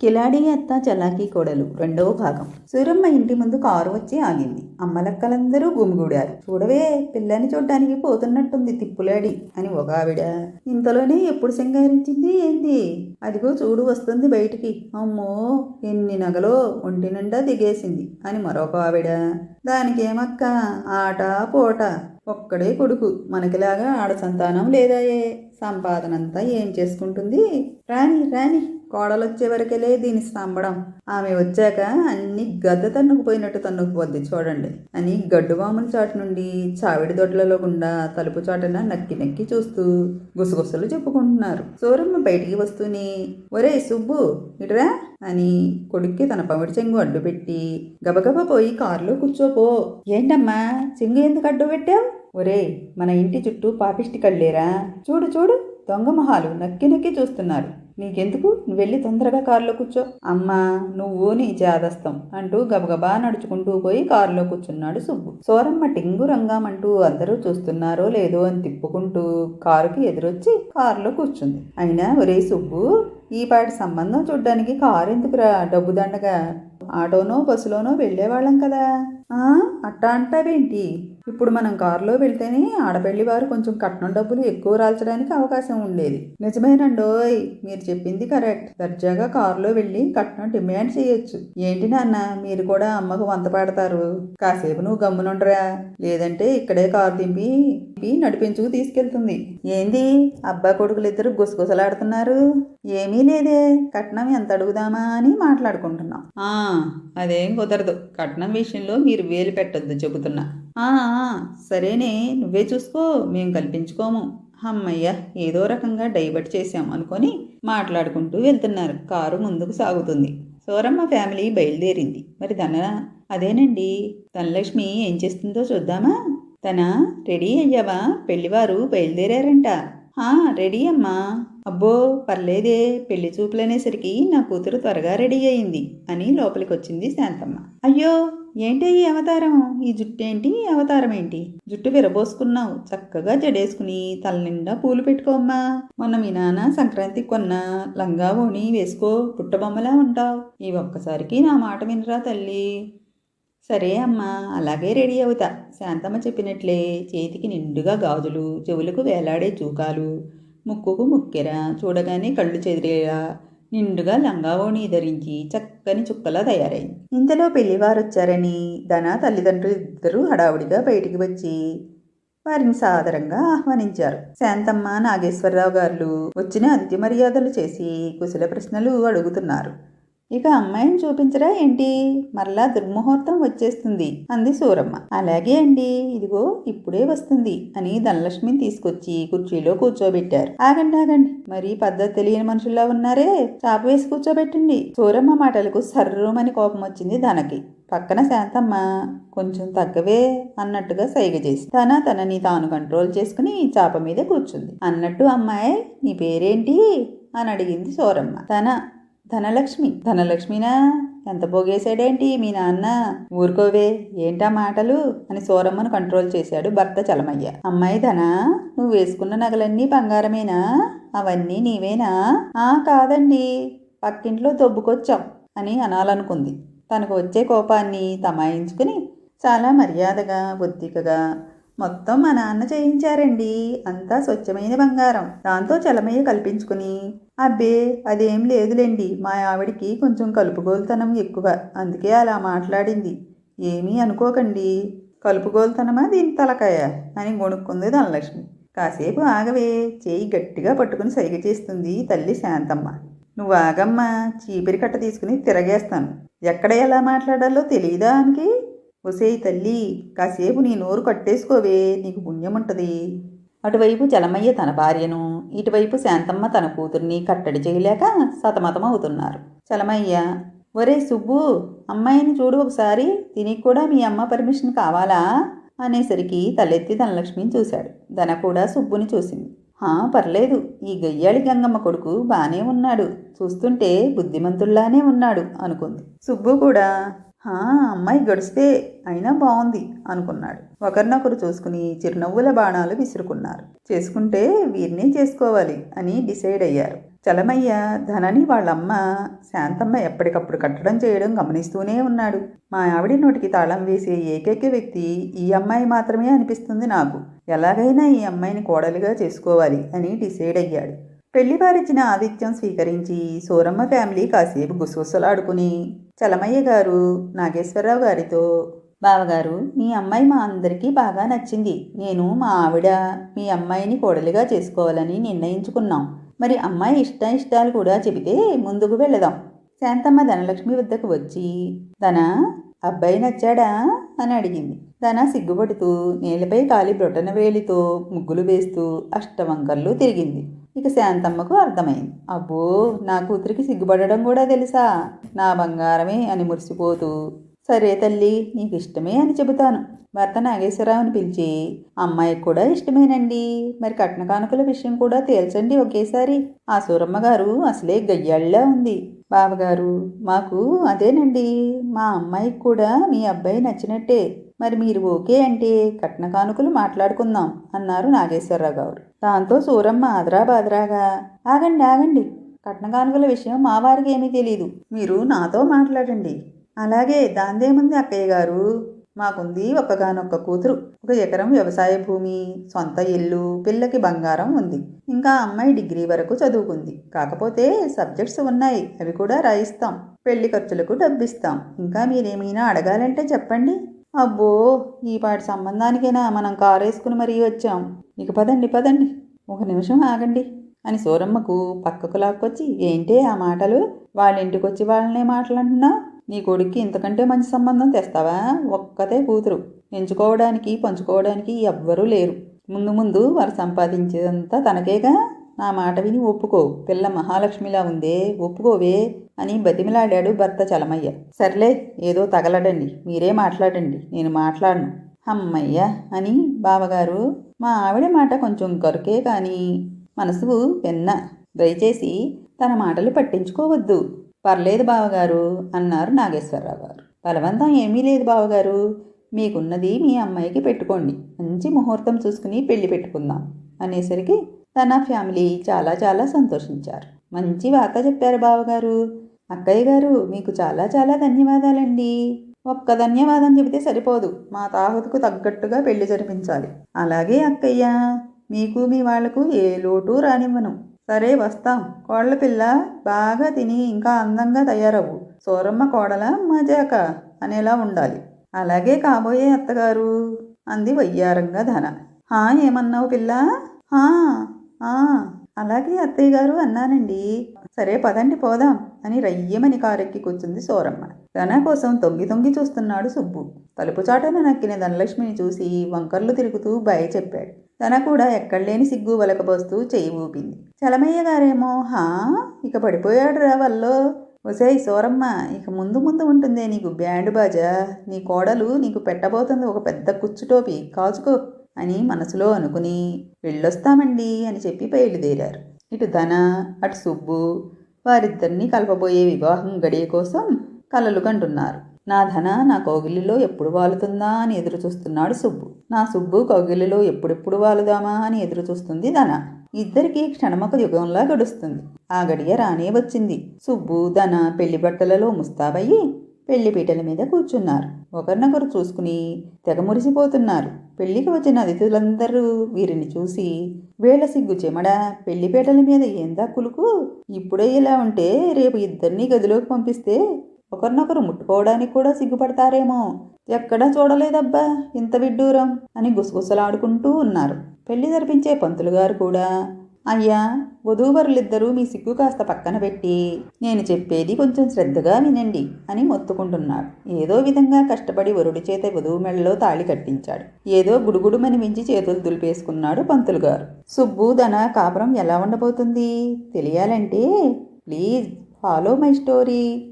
కిలాడి అత్త చలాకీ కోడలు రెండవ భాగం. సూరమ్మ ఇంటి ముందు కారు వచ్చి ఆగింది. అమ్మలక్కలందరూ గుమిగూడారు. చూడవే పిల్లని చూడ్డానికి పోతున్నట్టుంది తిప్పులాడి అని ఒక ఆవిడ. ఇంతలోనే ఎప్పుడు సింగారించింది ఏంది? అదిగో చూడు వస్తుంది బయటికి. అమ్మో ఎన్ని నగలో ఒంటి నిండా దిగేసింది అని మరొక ఆవిడ. దానికేమక్క? ఆట పోట. ఒక్కడే కొడుకు. మనకిలాగా ఆడ సంతానం లేదాయే. సంపాదనంతా ఏం చేసుకుంటుంది? రాని రాని కోడలు వరకెలే దీని స్తంభడం. ఆమె వచ్చాక అన్ని గద్ద తన్నుకుపోయినట్టు తన్నుకుపోద్ది చూడండి. అని గడ్డువాముల చాటు నుండి చావిడి దొడ్లలో గుండా తలుపు చాటున నక్కి నక్కి చూస్తూ గుసగుసలు చెప్పుకుంటున్నారు. సూరమ్మ బయటికి వస్తూనే ఒరే సుబ్బు ఇటురా అని కొడుక్కి తన పమిడి చెంగు అడ్డు పెట్టి గబగబా పోయి కారులో కూర్చోపో. ఏంటమ్మా చెంగు ఎందుకు అడ్డు పెట్టావు? ఒరే మన ఇంటి చుట్టూ పాపిష్టి కళ్ళేరా. చూడు చూడు దొంగ మొహాలు నక్కి నక్కి చూస్తున్నారు. నీకెందుకు? నువ్వు వెళ్ళి తొందరగా కారులో కూర్చో. అమ్మా నువ్వు నీ జాదస్తం అంటూ గబగబా నడుచుకుంటూ పోయి కారులో కూర్చున్నాడు సుబ్బు. సోరమ్మ టింగు రంగామంటూ అందరూ చూస్తున్నారో లేదో అని తిప్పుకుంటూ కారుకి ఎదురొచ్చి కారులో కూర్చుంది. అయినా ఒరే సుబ్బు ఈ పాటి సంబంధం చూడ్డానికి కారు ఎందుకురా డబ్బు దండగా? ఆటోనో బస్సులోనో వెళ్ళేవాళ్ళం కదా. అట్టా అంటావేంటి? ఇప్పుడు మనం కారులో వెళ్తేనే ఆడపెళ్ళి వారు కొంచెం కట్నం డబ్బులు ఎక్కువ రాల్చడానికి అవకాశం ఉండేది. నిజమేనండోయ్ మీరు చెప్పింది కరెక్ట్. దర్జాగా కారులో వెళ్ళి కట్నం డిమాండ్ చేయొచ్చు. ఏంటి నాన్న మీరు కూడా అమ్మకు వంత పాడతారు. కాసేపు నువ్వు గమ్మునుండరా. లేదంటే ఇక్కడే కారు దింపి నడిపించుకు తీసుకెళ్తుంది. ఏంది? అబ్బా కొడుకులు ఇద్దరు గుసగుసలాడుతున్నారు. ఏమీ లేదే కట్నం ఎంత అడుగుదామా అని మాట్లాడుకుంటున్నాం. ఆ, అదేం కుదరదు. కట్నం విషయంలో మీరు వేలు పెట్టొద్దు చెబుతున్నా. ఆ, సరేనే నువ్వే చూసుకో మేం కల్పించుకోము. అమ్మయ్య ఏదో రకంగా డైవర్ట్ చేశాం అనుకొని మాట్లాడుకుంటూ వెళ్తున్నారు. కారు ముందుకు సాగుతుంది. సోరమ్మ ఫ్యామిలీ బయలుదేరింది. మరి తన అదేనండి ధనలక్ష్మి ఏం చేస్తుందో చూద్దామా? తన? రెడీ అయ్యావా? పెళ్ళివారు బయలుదేరారంట. "ఆ, రెడీ అమ్మా. అబ్బో పర్లేదే పెళ్ళి చూపులనేసరికి నా కూతురు త్వరగా రెడీ అయింది అని లోపలికొచ్చింది శాంతమ్మ. అయ్యో ఏంటి ఈ అవతారం? ఈ జుట్టు ఏంటి ఈ అవతారం ఏంటి జుట్టు విరబోసుకున్నావు. చక్కగా జడేసుకుని తల నిండా పూలు పెట్టుకోమ్మా మొన్న మీ నాన్న సంక్రాంతి కొన్న లంగా ఓణి వేసుకో పుట్టబొమ్మలా ఉంటావు. ఈ ఒక్కసారికి నా మాట వినరా తల్లి? సరే అమ్మా అలాగే రెడీ అవుతా. శాంతమ్మ చెప్పినట్లే చేతికి నిండుగా గాజులు చెవులకు వేలాడే చూకాలు ముక్కుకు ముక్కెర చూడగానే కళ్ళు చెదిరేలా నిండుగా లంగావోణి ధరించి చక్కని చుక్కలా తయారైంది. ఇంతలో పెళ్ళివారు వచ్చారని ధన తల్లిదండ్రులు ఇద్దరూ హడావుడిగా బయటికి వచ్చి వారిని సాదరంగా ఆహ్వానించారు. శాంతమ్మ నాగేశ్వరరావు గారు వచ్చిన అంత్య మర్యాదలు చేసి కుశల ప్రశ్నలు అడుగుతున్నారు. ఇక అమ్మాయిని చూపించరా ఏంటి? మరలా దుర్ముహూర్తం వచ్చేస్తుంది అంది సూరమ్మ. అలాగే అండి ఇదిగో ఇప్పుడే వస్తుంది అని ధనలక్ష్మిని తీసుకొచ్చి కుర్చీలో కూర్చోబెట్టారు. ఆగండి ఆగండి. మరి పద్ధతి తెలియని మనుషుల్లా ఉన్నారే? చాప వేసి కూర్చోబెట్టండి. సూరమ్మ మాటలకు సర్రుమని కోపం వచ్చింది ధనకి. పక్కన శాంతమ్మ కొంచెం తగ్గవే అన్నట్టుగా సైగ చేసి తన తనని తాను కంట్రోల్ చేసుకుని చాప మీద కూర్చుంది. అన్నట్టు అమ్మాయి నీ పేరేంటి? అని అడిగింది సూరమ్మ. తన ధనలక్ష్మి ధనలక్ష్మినా? ఎంత పోగేశాడేంటి మీ నాన్న? ఊరుకోవే ఏంటా మాటలు? అని సూరమ్మను కంట్రోల్ చేశాడు భర్త చలమయ్య. అమ్మాయి ధనా నువ్వు వేసుకున్న నగలన్నీ బంగారమేనా? అవన్నీ నీవేనా? ఆ కాదండి పక్కింట్లో దొబ్బుకొచ్చాం అని అనాలనుకుంది. తనకు వచ్చే కోపాన్ని తమాయించుకుని చాలా మర్యాదగా బుద్ధికగా మొత్తం మా నాన్న చేయించారండి అంతా స్వచ్ఛమైన బంగారం దాంతో చలమయ్య కల్పించుకుని అబ్బే అదేం లేదులేండి. మా ఆవిడికి కొంచెం కలుపుగోలుతనం ఎక్కువ. అందుకే అలా మాట్లాడింది. ఏమీ అనుకోకండి. కలుపుగోలుతనమా దీని తలకాయ? అని గొణుక్కుంది ధనలక్ష్మి. కాసేపు ఆగవే. చేయి గట్టిగా పట్టుకుని సైగ చేస్తుంది తల్లి శాంతమ్మ. నువ్వు ఆగమ్మా. చీపిరి కట్ట తీసుకుని తిరగేస్తాను. ఎక్కడ ఎలా మాట్లాడాలో తెలియదా అనికి ఒసేయ్ తల్లి కాసేపు నీ నోరు కట్టేసుకోవే. నీకు పుణ్యం ఉంటుంది అటువైపు చలమయ్య తన భార్యను ఇటువైపు శాంతమ్మ తన కూతుర్ని కట్టడి చేయలేక సతమతం అవుతున్నారు చలమయ్య ఒరే సుబ్బు అమ్మాయిని చూడు ఒకసారి దీనికి కూడా మీ అమ్మ పర్మిషన్ కావాలా? అనేసరికి తలెత్తి ధనలక్ష్మిని చూశాడు. ధన కూడా సుబ్బుని చూసింది. హా పర్లేదు ఈ గయ్యాళి గంగమ్మ కొడుకు బానే ఉన్నాడు చూస్తుంటే బుద్ధిమంతుల్లానే ఉన్నాడు అనుకుంది. సుబ్బు కూడా అమ్మాయి గడిస్తే అయినా బాగుంది అనుకున్నాడు. ఒకరినొకరు చూసుకుని చిరునవ్వుల బాణాలు విసురుకున్నారు. చేసుకుంటే వీరినే చేసుకోవాలి అని డిసైడ్ అయ్యారు. చలమయ్య ధనని వాళ్ళమ్మ శాంతమ్మ ఎప్పటికప్పుడు కట్టడం చేయడం గమనిస్తూనే ఉన్నాడు. మా ఆవిడ నోటికి తాళం వేసే ఏకైక వ్యక్తి ఈ అమ్మాయి మాత్రమే అనిపిస్తుంది నాకు. ఎలాగైనా ఈ అమ్మాయిని కోడలిగా చేసుకోవాలి అని డిసైడ్ అయ్యాడు. పెళ్ళివారిచ్చిన ఆతిథ్యం స్వీకరించి సూరమ్మ ఫ్యామిలీ కాసేపు గుసగుసలాడుకుని చలమయ్య గారు నాగేశ్వరరావు గారితో. బావగారు మీ అమ్మాయి మా అందరికీ బాగా నచ్చింది. నేను మా ఆవిడ మీ అమ్మాయిని కోడలిగా చేసుకోవాలని నిర్ణయించుకున్నాం. మరి అమ్మాయి ఇష్ట ఇష్టాలు కూడా చెబితే ముందుకు వెళదాం. శాంతమ్మ ధనలక్ష్మి వద్దకు వచ్చి ధన అబ్బాయి నచ్చాడా? అని అడిగింది. ధన సిగ్గుపడుతూ నేలపై కాలి బ్రొటన వేలితో ముగ్గులు వేస్తూ అష్టవంకర్లు తిరిగింది. ఇక శాంతమ్మకు అర్థమైంది. అబ్బో నా కూతురికి సిగ్గుపడడం కూడా తెలుసా? నా బంగారమే అని మురిసిపోతూ సరే తల్లి నీకు ఇష్టమే అని చెబుతాను. భర్త నాగేశ్వరరావుని పిలిచి అమ్మాయికి కూడా ఇష్టమేనండి. మరి కట్న కానుకల విషయం కూడా తేల్చండి ఒకేసారి. ఆ సూరమ్మ గారు అసలే గయ్యాళ్ళ ఉంది. బావగారు మాకు అదేనండి. మా అమ్మాయికి కూడా మీ అబ్బాయి నచ్చినట్టే. మరి మీరు ఓకే అంటే కట్న కానుకలు మాట్లాడుకుందాం అన్నారు నాగేశ్వరరావు. గారు దాంతో సూరమ్మ ఆదరా బాదరాగా ఆగండి ఆగండి కట్న కానుకల విషయం మా వారికి ఏమీ తెలియదు మీరు నాతో మాట్లాడండి. అలాగే దాందేముంది అక్కయ్య గారు మాకుంది ఒక్కగానొక్క కూతురు ఒక ఎకరం వ్యవసాయ భూమి సొంత ఇల్లు పిల్లకి బంగారం ఉంది. ఇంకా అమ్మాయి డిగ్రీ వరకు చదువుకుంది. కాకపోతే సబ్జెక్ట్స్ ఉన్నాయి అవి కూడా రాయిస్తాం. పెళ్ళి ఖర్చులకు డబ్బిస్తాం. ఇంకా మీరేమైనా అడగాలంటే చెప్పండి. అబ్బో ఈ పాటి సంబంధానికైనా మనం కారు వేసుకుని మరీ వచ్చాం. ఇక పదండి పదండి. ఒక నిమిషం ఆగండి అని సూరమ్మకు పక్కకు లాక్కొచ్చి ఏంటే ఆ మాటలు? వాళ్ళ ఇంటికొచ్చి వాళ్ళనే మాట్లాడుతున్నా? నీ కొడుక్కి ఇంతకంటే మంచి సంబంధం తెస్తావా? ఒక్కతే కూతురు. ఎంచుకోవడానికి పంచుకోవడానికి ఎవ్వరూ లేరు. ముందు ముందు వారు సంపాదించేదంతా తనకేగా? నా మాట విని ఒప్పుకో. పిల్ల మహాలక్ష్మిలా ఉందే. ఒప్పుకోవే. అని బతిమిలాడాడు భర్త చలమయ్య. సర్లే ఏదో తగలడండి. మీరే మాట్లాడండి. నేను మాట్లాడను. అమ్మయ్య అని బావగారు మా ఆవిడ మాట కొంచెం కొరకే కానీ మనసు పెన్న దయచేసి తన మాటలు పట్టించుకోవద్దు. పర్లేదు బావగారు అన్నారు నాగేశ్వరరావు. గారు బలవంతం ఏమీ లేదు బావగారు. మీకున్నది మీ అమ్మాయికి పెట్టుకోండి. మంచి ముహూర్తం చూసుకుని పెళ్ళి పెట్టుకుందాం అనేసరికి తన ఫ్యామిలీ చాలా చాలా సంతోషించారు. మంచి వార్త చెప్పారు బావగారు. అక్కయ్య గారు మీకు చాలా చాలా ధన్యవాదాలండి. ఒక్క ధన్యవాదం చెబితే సరిపోదు. మా తాహతుకు తగ్గట్టుగా పెళ్ళి జరిపించాలి. అలాగే అక్కయ్య మీకు మీ వాళ్ళకు ఏ లోటు రానివ్వను. సరే వస్తాం. కోళ్ళ పిల్ల బాగా తిని ఇంకా అందంగా తయారవు. సోరమ్మ కోడల మజాక అనేలా ఉండాలి. అలాగే కాబోయే అత్తగారు అంది వయ్యారంగా ధన. హా ఏమన్నావు పిల్ల? హా అలాగే అత్తయ్య గారు అన్నానండి. సరే పదండి పోదాం. అని రయ్యమని కారెక్కి కూర్చుంది సోరమ్మ. ధన కోసం తొంగి తొంగి చూస్తున్నాడు సుబ్బు. తలుపు చాటున నక్కిన ధనలక్ష్మిని చూసి వంకర్లు తిరుగుతూ భయ చెప్పాడు. తన కూడా ఎక్కడలేని సిగ్గు వలకబోస్తూ చేయి ఊపింది. చలమయ్య గారేమో హా? ఇక పడిపోయాడు రా వల్లో. ఒసేయ్ సోరమ్మ ఇక ముందు ముందు ఉంటుందే నీకు బ్యాండ్ బాజా. నీ కోడలు నీకు పెట్టబోతుంది ఒక పెద్ద కుచ్చుటోపి. కాచుకో అని మనసులో అనుకుని వెళ్ళొస్తామండి అని చెప్పి బయలుదేరారు. ఇటు ధన అటు సుబ్బు వారిద్దరినీ కలపబోయే వివాహం గడియ కోసం కలలు కంటున్నారు. నా ధన నా కౌగిలిలో ఎప్పుడు వాలుతుందా అని ఎదురు చూస్తున్నాడు సుబ్బు. నా సుబ్బు కౌగిలిలో ఎప్పుడెప్పుడు వాలుదామా అని ఎదురు చూస్తుంది ధన. ఇద్దరికీ క్షణమొక యుగంలా గడుస్తుంది. ఆ గడియ రానే వచ్చింది. సుబ్బు ధన పెళ్ళి బట్టలలో ముస్తాబయ్యి పెళ్ళి పీటల మీద కూర్చున్నారు. ఒకరినొకరు చూసుకుని తెగ మురిసిపోతున్నారు. పెళ్ళికి వచ్చిన అతిథులందరూ వీరిని చూసి వేళ సిగ్గు చెమడా పెళ్ళిపీటల మీద ఏందా కులుకు? ఇప్పుడే ఇలా ఉంటే రేపు ఇద్దరిని గదిలోకి పంపిస్తే ఒకరినొకరు ముట్టుకోవడానికి కూడా సిగ్గుపడతారేమో. ఎక్కడా చూడలేదబ్బా ఇంత విడ్డూరం అని గుసగుసలాడుకుంటూ ఉన్నారు. పెళ్ళి జరిపించే పంతులు గారు కూడా అయ్యా వధూవరులిద్దరూ మీ సిగ్గు కాస్త పక్కన పెట్టి నేను చెప్పేది కొంచెం శ్రద్ధగా వినండి అని మొత్తుకుంటున్నాడు. ఏదో విధంగా కష్టపడి వరుడి చేత వధువు మెడలో తాళి కట్టించాడు. ఏదో గుడుగుడుమని మించి చేతులు దులిపేసుకున్నాడు పంతులు గారు సుబ్బు ధన కాపురం ఎలా ఉండబోతుంది? తెలియాలంటే ప్లీజ్ ఫాలో మై స్టోరీ.